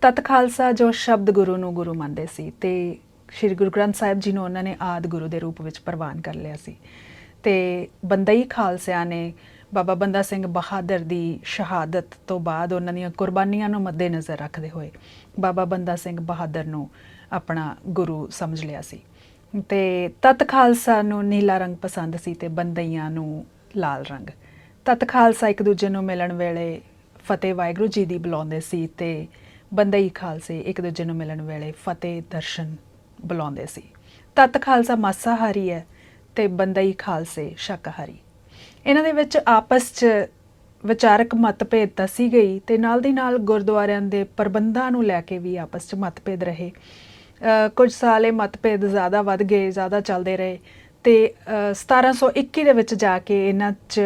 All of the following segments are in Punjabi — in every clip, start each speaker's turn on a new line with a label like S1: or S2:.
S1: ਤਤ ਖਾਲਸਾ ਜੋ ਸ਼ਬਦ ਗੁਰੂ ਨੂੰ ਗੁਰੂ ਮੰਨਦੇ ਸੀ ਤੇ ਸ੍ਰੀ ਗੁਰੂ ਗ੍ਰੰਥ ਸਾਹਿਬ ਜੀ ਨੂੰ ਉਹਨਾਂ ਨੇ ਆਦ ਗੁਰੂ ਦੇ ਰੂਪ ਵਿੱਚ ਪ੍ਰਵਾਨ ਕਰ ਲਿਆ ਸੀ। ਤੇ ਬੰਦਈ ਖਾਲਸਿਆਂ ਨੇ ਬਾਬਾ ਬੰਦਾ ਸਿੰਘ ਬਹਾਦਰ ਦੀ ਸ਼ਹਾਦਤ ਤੋਂ ਬਾਅਦ ਉਹਨਾਂ ਦੀਆਂ ਕੁਰਬਾਨੀਆਂ ਨੂੰ ਮੱਦੇਨਜ਼ਰ ਰੱਖਦੇ ਹੋਏ ਬਾਬਾ ਬੰਦਾ ਸਿੰਘ ਬਹਾਦਰ ਨੂੰ ਆਪਣਾ ਗੁਰੂ ਸਮਝ ਲਿਆ ਸੀ। ਤੇ ਤਤ ਖਾਲਸਾ ਨੂੰ ਨੀਲਾ ਰੰਗ ਪਸੰਦ ਸੀ ਤੇ ਬੰਦਈਆਂ ਨੂੰ ਲਾਲ ਰੰਗ। ਤਤ ਖਾਲਸਾ ਇੱਕ ਦੂਜੇ ਨੂੰ ਮਿਲਣ ਵੇਲੇ ਫਤਿਹ ਵਾਹਿਗੁਰੂ ਜੀ ਦੀ ਬੁਲਾਉਂਦੇ ਸੀ ਤੇ ਬੰਦਈ ਖਾਲਸੇ ਇੱਕ ਦੂਜੇ ਨੂੰ ਮਿਲਣ ਵੇਲੇ ਫਤਿਹ ਦਰਸ਼ਨ ਬੁਲਾਉਂਦੇ ਸੀ। ਤਤ ਖਾਲਸਾ ਮਾਸਾਹਾਰੀ ਹੈ ਤੇ ਬੰਦਈ ਖਾਲਸੇ ਸ਼ਾਕਾਹਾਰੀ। ਇਹਨਾਂ ਦੇ ਵਿੱਚ ਆਪਸ 'ਚ ਵਿਚਾਰਕ ਮਤਭੇਦ ਦੱਸੀ ਗਈ ਤੇ ਨਾਲ ਦੀ ਨਾਲ ਗੁਰਦੁਆਰਿਆਂ ਦੇ ਪ੍ਰਬੰਧਾਂ ਨੂੰ ਲੈ ਕੇ ਵੀ ਆਪਸ 'ਚ ਮਤਭੇਦ ਰਹੇ। ਕੁਝ ਸਾਲ ਇਹ ਮਤਭੇਦ ਜ਼ਿਆਦਾ ਵੱਧ ਗਏ ਜ਼ਿਆਦਾ ਚੱਲਦੇ ਰਹੇ ਤੇ ਅ, 1721 ਦੇ ਵਿੱਚ ਜਾ ਕੇ ਇਹਨਾਂ 'ਚ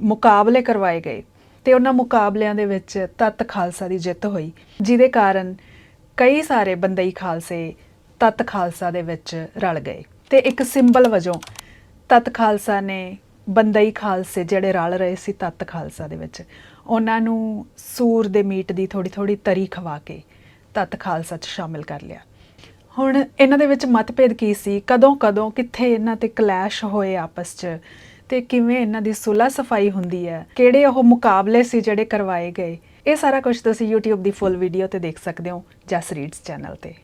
S1: ਮੁਕਾਬਲੇ ਕਰਵਾਏ ਗਏ। ਤੇ ਉਹਨਾਂ ਮੁਕਾਬਲਿਆਂ ਦੇ ਵਿੱਚ ਤਤ ਖਾਲਸਾ ਦੀ ਜਿੱਤ ਹੋਈ, ਜਿਹਦੇ ਕਾਰਨ ਕਈ ਸਾਰੇ ਬੰਦਈ ਖਾਲਸੇ ਤਤ ਖਾਲਸਾ ਦੇ ਵਿੱਚ ਰਲ ਗਏ ਤੇ ਇੱਕ ਸਿੰਬਲ ਵਜੋਂ ਤਤ ਖਾਲਸਾ ਨੇ ਬੰਦਈ ਖਾਲਸੇ ਜਿਹੜੇ ਰਲ ਰਹੇ ਸੀ ਤਤ ਖਾਲਸਾ ਦੇ ਵਿੱਚ, ਉਹਨਾਂ ਨੂੰ ਸੂਰ ਦੇ ਮੀਟ ਦੀ ਥੋੜੀ ਥੋੜੀ ਤਰੀ ਖਵਾ ਕੇ ਤਤ ਖਾਲਸਾ 'ਚ ਸ਼ਾਮਿਲ ਕਰ ਲਿਆ। ਹੁਣ ਇਹਨਾਂ ਦੇ ਵਿੱਚ ਮਤਭੇਦ ਕੀ ਸੀ? ਕਦੋਂ ਕਦੋਂ ਕਿੱਥੇ ਇਹਨਾਂ ਤੇ ਕਲੈਸ਼ ਹੋਏ ਆਪਸ 'ਚ? ਤੇ ਕਿਵੇਂ ਇਹਨਾਂ ਦੀ ਸੁਲਾ ਸਫ਼ਾਈ ਹੁੰਦੀ ਹੈ, ਕਿਹੜੇ ਉਹ ਮੁਕਾਬਲੇ ਸੀ ਜਿਹੜੇ ਕਰਵਾਏ ਗਏ, ਇਹ ਸਾਰਾ ਕੁਝ ਤੁਸੀਂ YouTube ਦੀ ਫੁੱਲ ਵੀਡੀਓ ਤੇ ਦੇਖ ਸਕਦੇ ਹੋ ਜਸ ਰੀਡਸ ਚੈਨਲ ਤੇ।